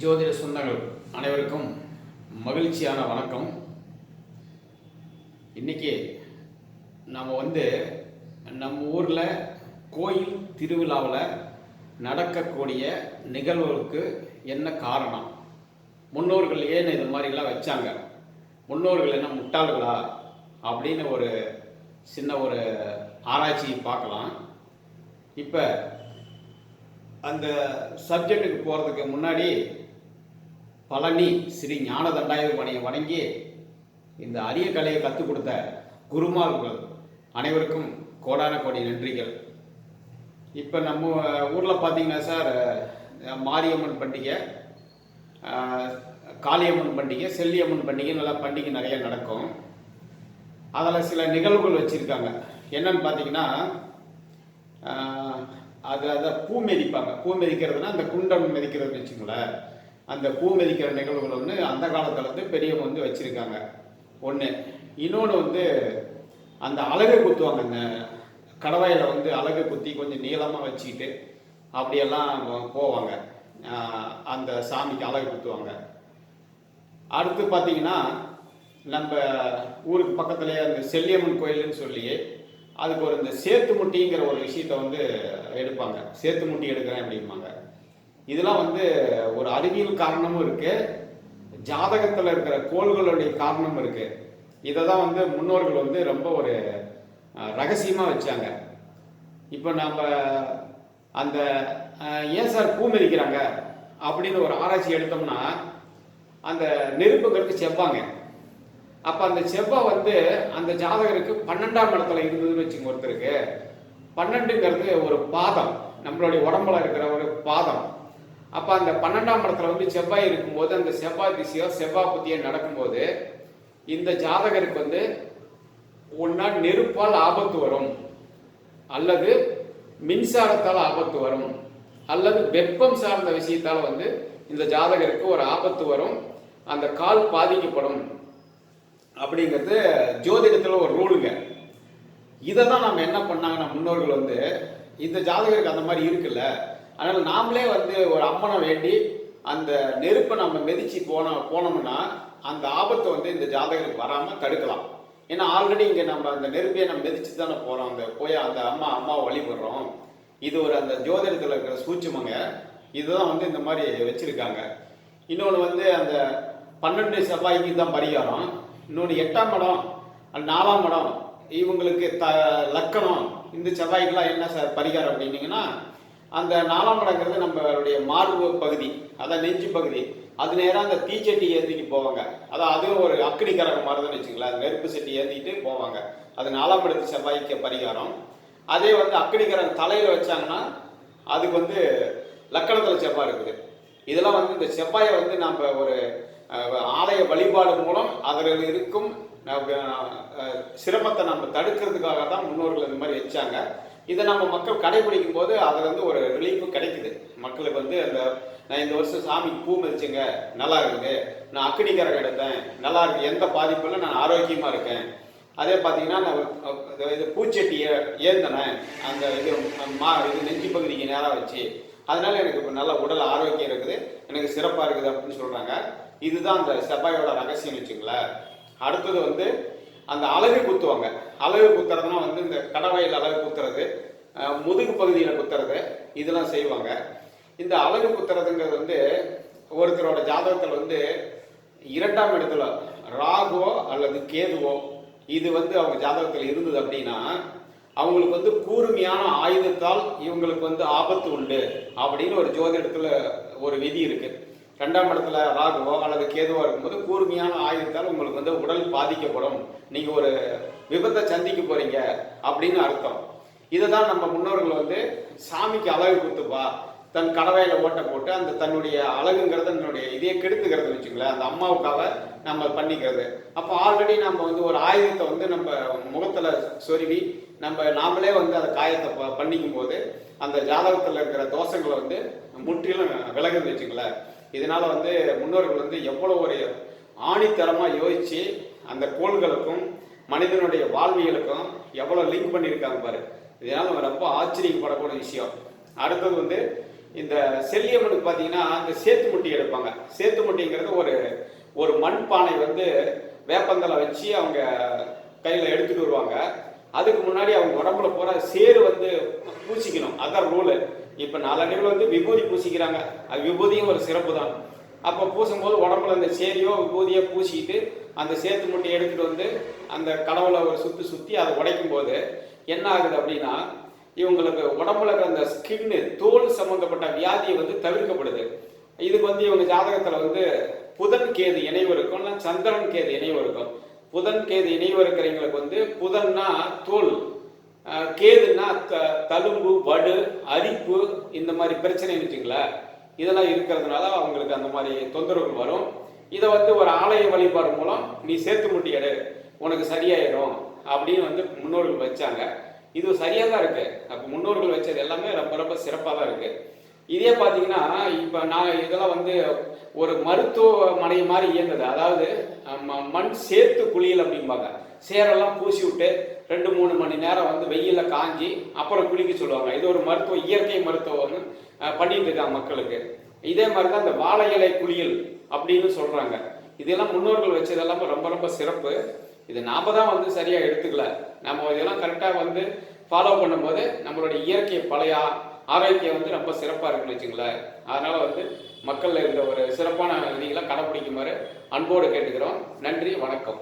ஜோதிட சொந்தங்கள் அனைவருக்கும் மகிழ்ச்சியான வணக்கம். இன்னைக்கு நம்ம வந்து நம்ம ஊரில் கோயில் திருவிழாவில் நடக்கக்கூடிய நிகழ்வுகளுக்கு என்ன காரணம்? முன்னோர்கள் ஏன் இது மாதிரிலாம் வச்சாங்க? முன்னோர்கள் என்ன முட்டாள்களா? அப்படின்னு ஒரு சின்ன ஒரு ஆராய்ச்சி பார்க்கலாம். இப்போ அந்த சப்ஜெக்ட்டுக்கு போகிறதுக்கு முன்னாடி பழனி ஸ்ரீ ஞான தண்டாயுதபணியை வணங்கி இந்த அரிய கலையை கற்றுக் கொடுத்த குருமார்கள் அனைவருக்கும் கோடான கோடி நன்றிகள். இப்போ நம்ம ஊரில் பார்த்தீங்கன்னா சார் மாரியம்மன் பண்டிகை காளியம்மன் பண்டிகை செல்லியம்மன் பண்டிகை நல்லா பண்டிகை நிறைய நடக்கும். அதில் சில நிகழ்வுகள் வச்சுருக்காங்க. என்னன்னு பார்த்தீங்கன்னா அது அதை பூ மிதிப்பாங்க. பூ மிதிக்கிறதுனா அந்த குண்டம் மிதிக்கிறதுன்னு வச்சுங்களேன் அந்த பூ மிதிக்கிற நிகழ்வுகள் வந்து அந்த காலத்தில் வந்து பெரியவங்க வந்து வச்சுருக்காங்க. ஒன்று இன்னொன்று வந்து அந்த அழகு குத்துவாங்க. அந்த கடவாயில் வந்து அழகு குத்தி கொஞ்சம் நீளமாக வச்சுக்கிட்டு அப்படியெல்லாம் போவாங்க. அந்த சாமிக்கு அழகு குத்துவாங்க. அடுத்து பார்த்தீங்கன்னா நம்ம ஊருக்கு பக்கத்துலேயே அந்த செல்லியம்மன் கோயில்னு சொல்லி அதுக்கு ஒரு இந்த சேத்து முட்டிங்கிற ஒரு விஷயத்த வந்து எடுப்பாங்க. சேத்து முட்டி எடுக்கிறேன் அப்படிம்பாங்க. இதெல்லாம் வந்து ஒரு அறிவியல் காரணமும் இருக்கு. ஜாதகத்தில் இருக்கிற கோள்களுடைய காரணமும் இருக்கு. இதை தான் வந்து முன்னோர்கள் வந்து ரொம்ப ஒரு ரகசியமாக வச்சாங்க. இப்போ நம்ம அந்த ஏன் சார் பூ மிதிக்கிறாங்க? அப்படின்னு ஒரு ஆராய்ச்சி எடுத்தோம்னா அந்த நெருப்புகளுக்கு செவ்வாங்க. அப்போ அந்த செவ்வாய் வந்து அந்த ஜாதகருக்கு பன்னெண்டாம் இடத்துல இருந்ததுன்னு வச்சுங்க ஒருத்தருக்கு. பன்னெண்டுங்கிறது ஒரு பாதம். நம்மளுடைய உடம்புல இருக்கிற ஒரு பாதம். அப்போ அந்த பன்னெண்டாம் இடத்துல வந்து செவ்வாய் இருக்கும்போது அந்த செவ்வாய் திசையோ செவ்வாய் புத்தியோ நடக்கும்போது இந்த ஜாதகருக்கு வந்து ஒன்னா நெருப்பால் ஆபத்து வரும். அல்லது மின்சாரத்தால் ஆபத்து வரும். அல்லது வெப்பம் சார்ந்த விஷயத்தால் வந்து இந்த ஜாதகருக்கு ஒரு ஆபத்து வரும். அந்த கால் பாதிக்கப்படும். அப்படிங்கிறது ஜோதிடத்தில் ஒரு ரூலுங்க. இதை தான் நம்ம என்ன பண்ணாங்கன்னா முன்னோர்கள் வந்து இந்த ஜாதகருக்கு அந்த மாதிரி இருக்குல்ல? அதனால் நாமளே வந்து ஒரு அம்மனை வேண்டி அந்த நெருப்பை நம்ம மிதிச்சு போன போனோம்னா அந்த ஆபத்தை வந்து இந்த ஜாதகருக்கு வராமல் தடுக்கலாம். ஏன்னா ஆல்ரெடி இங்கே நம்ம அந்த நெருப்பையை நம்ம மிதிச்சு தானே போகிறோம் அந்த போய் அந்த அம்மா அம்மாவை வழிபடுறோம். இது ஒரு அந்த ஜோதிடத்தில் இருக்கிற சூட்சுமங்க. இதுதான் வந்து இந்த மாதிரி வச்சுருக்காங்க. இன்னொன்று வந்து அந்த பன்னெண்டு செவ்வாய்க்கு தான் பரிகாரம். இன்னொன்று எட்டாம் இடம் நாலாம் இடம் இவங்களுக்கு த லக்கணம். இந்த செவ்வாய்க்கெல்லாம் என்ன சார் பரிகாரம் அப்படின்னீங்கன்னா அந்த நாலாம் இடங்கிறது நம்மளுடைய மார்பு பகுதி அதான் நெஞ்சு பகுதி. அது நேராக அந்த தீச்சட்டி ஏந்திக்கு போவாங்க. அதான் அதுவும் ஒரு அக்னி கரகம் மாதிரி தான் வச்சுங்களேன் அது நெருப்பு சட்டி ஏந்திக்கிட்டு போவாங்க. அது நாலாம் இடத்து செவ்வாய்க்கு பரிகாரம். அதே வந்து அக்கடி கரகம் தலையில் வச்சாங்கன்னா அதுக்கு வந்து லக்கணத்தில் செவ்வாய் இருக்குது. இதெல்லாம் வந்து இந்த செவ்வாயை வந்து நம்ம ஒரு ஆலய வழிபாடு மூலம் அதில் இருக்கும் சிரமத்தை நம்ம தடுக்கிறதுக்காக தான் முன்னோர்கள் இந்த மாதிரி வச்சாங்க. இதை நம்ம மக்கள் கடைபிடிக்கும் போது அதில் வந்து ஒரு ரிலீஃப் கிடைக்குது. மக்களுக்கு வந்து அந்த நான் இந்த வருஷம் சாமிக்கு பூ மதிச்சுங்க நல்லா இருக்குது. நான் அக்கடிக்கரகம் எடுத்தேன் நல்லா இருக்கு எந்த பாதிப்பும் நான் ஆரோக்கியமாக இருக்கேன். அதே பார்த்தீங்கன்னா நான் இது- பூச்செட்டியை பூச்செட்டி ஏ- ஏந்தினேன் அந்த இது மா இது நெஞ்சு பகுதிக்கு நேராக வச்சு அதனால எனக்கு இப்போ நல்ல உடல் ஆரோக்கியம் இருக்குது. எனக்கு சிறப்பாக இருக்குது அப்படின்னு சொல்கிறாங்க இதுதான் அந்த செவ்வாயோட ரகசியம் வச்சுங்களேன் அடுத்தது வந்து அந்த அழகு குத்துவாங்க. அழகு குத்துறதுனா வந்து இந்த கடவாயில் அழகு குத்துறது முதுகு பகுதியில் குத்துறது இதெல்லாம் செய்வாங்க. இந்த அழகு குத்துறதுங்கிறது வந்து ஒருத்தரோட ஜாதகத்தில் வந்து இரண்டாம் இடத்துல ராகுவோ அல்லது கேதுவோ இது வந்து அவங்க ஜாதகத்தில் இருந்தது அப்படின்னா அவங்களுக்கு வந்து கூர்மையான ஆயுதத்தால் இவங்களுக்கு வந்து ஆபத்து உண்டு அப்படின்னு ஒரு ஜோதிடத்தில் ஒரு விதி இருக்குது ரெண்டாம் இடத்துல ராகுவோ அல்லது கேதுவோ இருக்கும்போது கூர்மையான ஆயுதத்தால் உங்களுக்கு வந்து உடல் பாதிக்கப்படும். நீங்க ஒரு விபத்தை சந்திக்க போறீங்க அப்படின்னு அர்த்தம். இதை தான் நம்ம முன்னோர்கள் வந்து சாமிக்கு அழகு குத்துப்பா தன் கடவையில ஓட்டை போட்டு அந்த தன்னுடைய அழகுங்கிறத தன்னுடைய இதையே கெடுத்துக்கிறது வச்சுங்களேன் அந்த அம்மாவுக்காக நம்ம பண்ணிக்கிறது. அப்போ ஆல்ரெடி நம்ம வந்து ஒரு ஆயுதத்தை வந்து நம்ம முகத்துல சொருவி நம்ம நாமளே வந்து அந்த காயத்தை ப- பண்ணிக்கும் போது அந்த ஜாதகத்தில் இருக்கிற தோஷங்களை வந்து முற்றிலும் விலகுது வச்சுங்களேன் இதனால் வந்து முன்னோர்கள் வந்து எவ்வளோ ஒரு ஆணித்தரமாக யோசித்து அந்த கோள்களுக்கும் மனிதனுடைய வாழ்வியலுக்கும் எவ்வளோ லிங்க் பண்ணியிருக்காங்க பாரு. இதனால் நம்ம ரொம்ப ஆச்சரியப்படக்கூடிய விஷயம். அடுத்தது வந்து இந்த செல்லியம்மனுக்கு பார்த்தீங்கன்னா இந்த சேத்து முட்டி எடுப்பாங்க. சேத்து முட்டிங்கிறது ஒரு ஒரு மண் பானை வந்து வேப்பந்தலை வச்சு அவங்க கையில் எடுத்துகிட்டு வருவாங்க. அதுக்கு முன்னாடி அவங்க உடம்புல பூரா சேறு வந்து பூசிக்கணும். அதான் ரூலு இப்போ நாலடிவில் வந்து விபூதி பூசிக்கிறாங்க. அது விபூதியும் ஒரு சிறப்பு தான். அப்போ பூசும்போது உடம்புல அந்த சேரியோ விபூதியோ பூசிக்கிட்டு அந்த சேத்து முட்டை எடுத்துகிட்டு வந்து அந்த கடவுளை ஒரு சுற்றி சுற்றி அதை உடைக்கும் போது என்ன ஆகுது அப்படின்னா இவங்களுக்கு உடம்புல இருக்கிற அந்த ஸ்கின்னு தோல் சம்மந்தப்பட்ட வியாதியை வந்து தவிர்க்கப்படுது. இதுக்கு வந்து இவங்க ஜாதகத்தில் வந்து புதன் கேது இணைவு இருக்கும் சந்திரன் கேது இணைவு இருக்கும். புதன் கேது இணைவு இருக்கிறவங்களுக்கு வந்து புதன்னா தோல். கேதுன்னா த தழும்பு வடு அரிப்பு இந்த மாதிரி பிரச்சனை வச்சுங்களேன் இதெல்லாம் இருக்கிறதுனால அவங்களுக்கு அந்த மாதிரி தொந்தரவுகள் வரும். இதை வந்து ஒரு ஆலய வழிபாடு மூலம் நீ சேர்த்து முட்டி எடு உனக்கு சரியாயிடும் அப்படின்னு வந்து முன்னோர்கள் வச்சாங்க. இது சரியாக தான் இருக்குது அப்போ முன்னோர்கள் வச்சது எல்லாமே ரொம்ப ரொம்ப சிறப்பாக தான் இருக்குது இதே பார்த்தீங்கன்னா இப்போ நான் இதெல்லாம் வந்து ஒரு மருத்துவமனை மாதிரி இயங்குது. அதாவது ம- மண் சேர்த்து குளியல் அப்படிம்பாங்க. சேரெல்லாம் பூசி விட்டு ரெண்டு மூணு மணி நேரம் வந்து வெயிலில் காஞ்சி அப்புறம் குளிக்க சொல்லுவாங்க. இது ஒரு மருத்துவ இயற்கை மருத்துவம் பண்ணிட்டு இருக்காங்க மக்களுக்கு. இதே மாதிரி தான் இந்த வாழை இலை குளியல் அப்படின்னு சொல்றாங்க. இதெல்லாம் முன்னோர்கள் வச்சதெல்லாம் ரொம்ப ரொம்ப சிறப்பு. இது நாம தான் வந்து சரியா எடுத்துக்கல. நம்ம இதெல்லாம் கரெக்டாக வந்து ஃபாலோ பண்ணும்போது நம்மளுடைய இயற்கை பழைய ஆரோக்கியம் வந்து ரொம்ப சிறப்பாக இருக்குன்னு வச்சுங்களேன் அதனால வந்து மக்கள் இந்த ஒரு சிறப்பான விதிகளை கடைப்பிடிக்குமாறு அன்போடு கேட்டுக்கிறோம். நன்றி வணக்கம்.